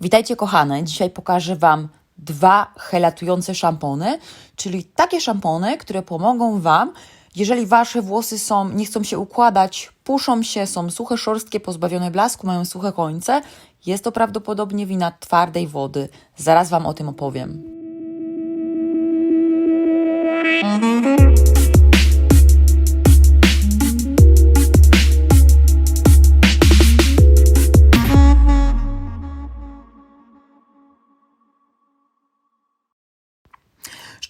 Witajcie kochane, dzisiaj pokażę Wam dwa helatujące szampony, czyli takie szampony, które pomogą Wam, jeżeli Wasze włosy są, nie chcą się układać, puszą się, są suche, szorstkie, pozbawione blasku, mają suche końce, jest to prawdopodobnie wina twardej wody. Zaraz Wam o tym opowiem.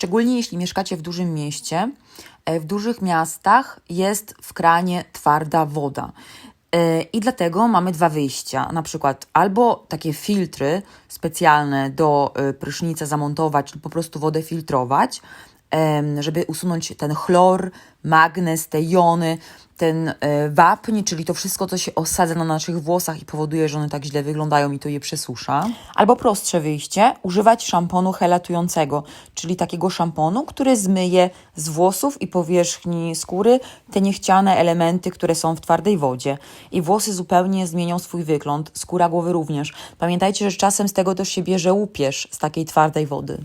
Szczególnie jeśli mieszkacie w dużym mieście, e, w dużych miastach jest w kranie twarda woda. E, I dlatego mamy dwa wyjścia. Na przykład albo takie filtry specjalne do e, prysznica zamontować, lub po prostu wodę filtrować, żeby usunąć ten chlor, magnez, te jony, ten e, wapń, czyli to wszystko, co się osadza na naszych włosach i powoduje, że one tak źle wyglądają i to je przesusza. Albo prostsze wyjście, używać szamponu helatującego, czyli takiego szamponu, który zmyje z włosów i powierzchni skóry te niechciane elementy, które są w twardej wodzie. I włosy zupełnie zmienią swój wygląd, skóra głowy również. Pamiętajcie, że czasem z tego też się bierze łupież z takiej twardej wody.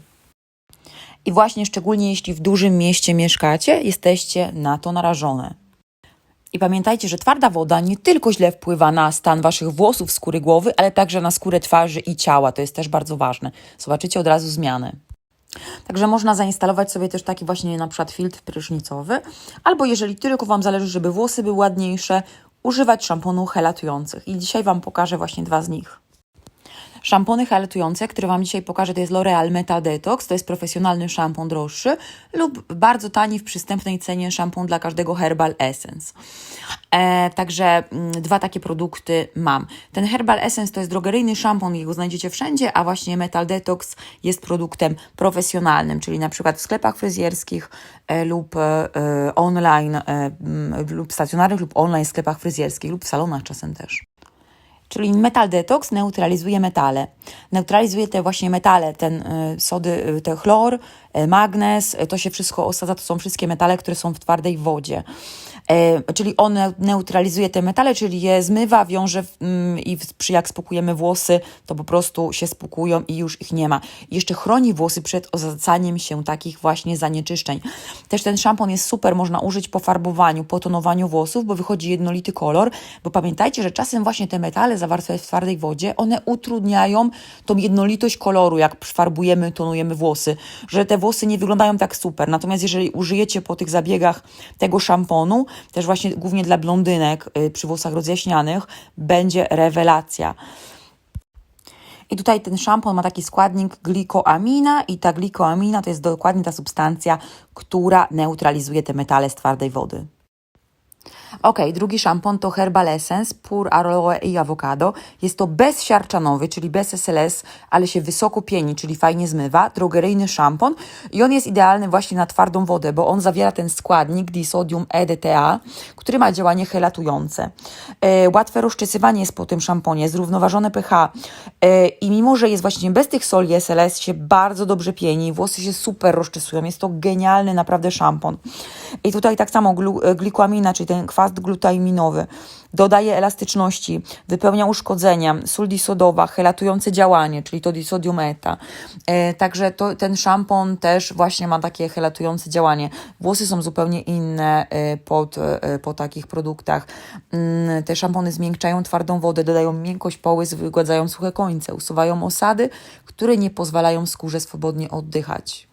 I właśnie szczególnie jeśli w dużym mieście mieszkacie, jesteście na to narażone. I pamiętajcie, że twarda woda nie tylko źle wpływa na stan waszych włosów, skóry głowy, ale także na skórę twarzy i ciała. To jest też bardzo ważne. Zobaczycie od razu zmiany. Także można zainstalować sobie też taki właśnie na przykład filtr prysznicowy, albo jeżeli tylko Wam zależy, żeby włosy były ładniejsze, używać szamponu helatujących. I dzisiaj Wam pokażę właśnie dwa z nich. Szampony helatujące, które Wam dzisiaj pokażę, to jest L'Oreal Meta Detox. To jest profesjonalny szampon droższy lub bardzo tani w przystępnej cenie szampon dla każdego Herbal Essence. E, także mm, dwa takie produkty mam. Ten Herbal Essence to jest drogeryjny szampon, jego znajdziecie wszędzie, a właśnie Metal Detox jest produktem profesjonalnym, czyli na przykład w sklepach fryzjerskich e, lub e, online, e, m, lub stacjonarnych lub online sklepach fryzjerskich lub w salonach czasem też. Czyli metal detox neutralizuje metale. Neutralizuje te właśnie metale, ten y, sody, y, ten chlor, magnez, y, to się wszystko osadza, to są wszystkie metale, które są w twardej wodzie. E, czyli on neutralizuje te metale, czyli je zmywa, wiąże mm, i jak spłukujemy włosy, to po prostu się spłukują i już ich nie ma. Jeszcze chroni włosy przed osadzaniem się takich właśnie zanieczyszczeń. Też ten szampon jest super, można użyć po farbowaniu, po tonowaniu włosów, bo wychodzi jednolity kolor, bo pamiętajcie, że czasem właśnie te metale zawarte w twardej wodzie, one utrudniają tą jednolitość koloru, jak farbujemy, tonujemy włosy, że te włosy nie wyglądają tak super. Natomiast jeżeli użyjecie po tych zabiegach tego szamponu, też właśnie głównie dla blondynek y, przy włosach rozjaśnianych, będzie rewelacja. I tutaj ten szampon ma taki składnik glikoamina i ta glikoamina to jest dokładnie ta substancja, która neutralizuje te metale z twardej wody. Ok, drugi szampon to Herbal Essence Pur Aloe i Avocado. Jest to bezsiarczanowy, czyli bez SLS, ale się wysoko pieni, czyli fajnie zmywa. Drogeryjny szampon i on jest idealny właśnie na twardą wodę, bo on zawiera ten składnik disodium EDTA, który ma działanie helatujące. E, łatwe rozczesywanie jest po tym szamponie, zrównoważone pH e, i mimo, że jest właśnie bez tych soli SLS, się bardzo dobrze pieni, włosy się super rozczesują. Jest to genialny naprawdę szampon. I tutaj tak samo e, glikoamina, czyli ten kwas glutaminowy, dodaje elastyczności, wypełnia uszkodzenia, sól disodowa, helatujące działanie, czyli to disodium eta. E, także to, ten szampon też właśnie ma takie helatujące działanie. Włosy są zupełnie inne e, pod, e, po takich produktach. Mm, te szampony zmiękczają twardą wodę, dodają miękkość połys, wygładzają suche końce, usuwają osady, które nie pozwalają skórze swobodnie oddychać.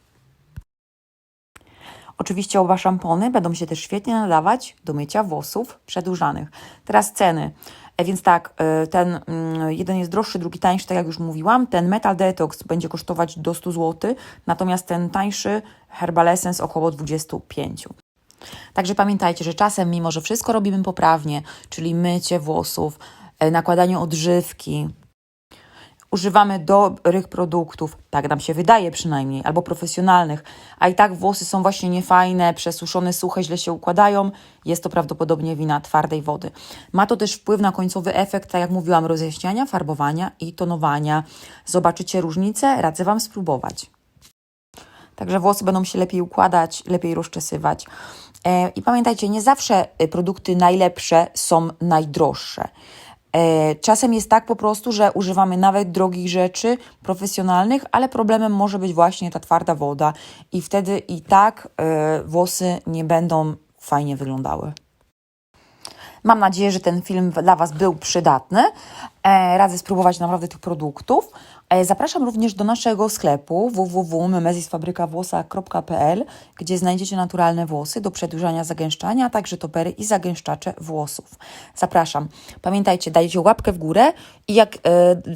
Oczywiście oba szampony będą się też świetnie nadawać do mycia włosów przedłużanych. Teraz ceny. E, Więc tak, e, ten mm, jeden jest droższy, drugi tańszy, tak jak już mówiłam. Ten Metal Detox będzie kosztować do 100 zł, natomiast ten tańszy Herbal Essence około 25. Także pamiętajcie, że czasem, mimo że wszystko robimy poprawnie, czyli mycie włosów, e, nakładanie odżywki, używamy dobrych produktów, tak nam się wydaje przynajmniej, albo profesjonalnych, a i tak włosy są właśnie niefajne, przesuszone, suche, źle się układają, jest to prawdopodobnie wina twardej wody. Ma to też wpływ na końcowy efekt, tak jak mówiłam, rozjaśniania, farbowania i tonowania. Zobaczycie różnicę, radzę Wam spróbować. Także włosy będą się lepiej układać, lepiej rozczesywać. E, I pamiętajcie, nie zawsze y, produkty najlepsze są najdroższe. E, czasem jest tak po prostu, że używamy nawet drogich rzeczy profesjonalnych, ale problemem może być właśnie ta twarda woda i wtedy i tak e, włosy nie będą fajnie wyglądały. Mam nadzieję, że ten film dla Was był przydatny. E, radzę spróbować naprawdę tych produktów. E, zapraszam również do naszego sklepu www.memezisfabrykawłosa.pl, gdzie znajdziecie naturalne włosy do przedłużania, zagęszczania, a także topery i zagęszczacze włosów. Zapraszam. Pamiętajcie, dajcie łapkę w górę i jak e,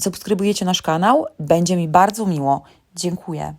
subskrybujecie nasz kanał, będzie mi bardzo miło. Dziękuję.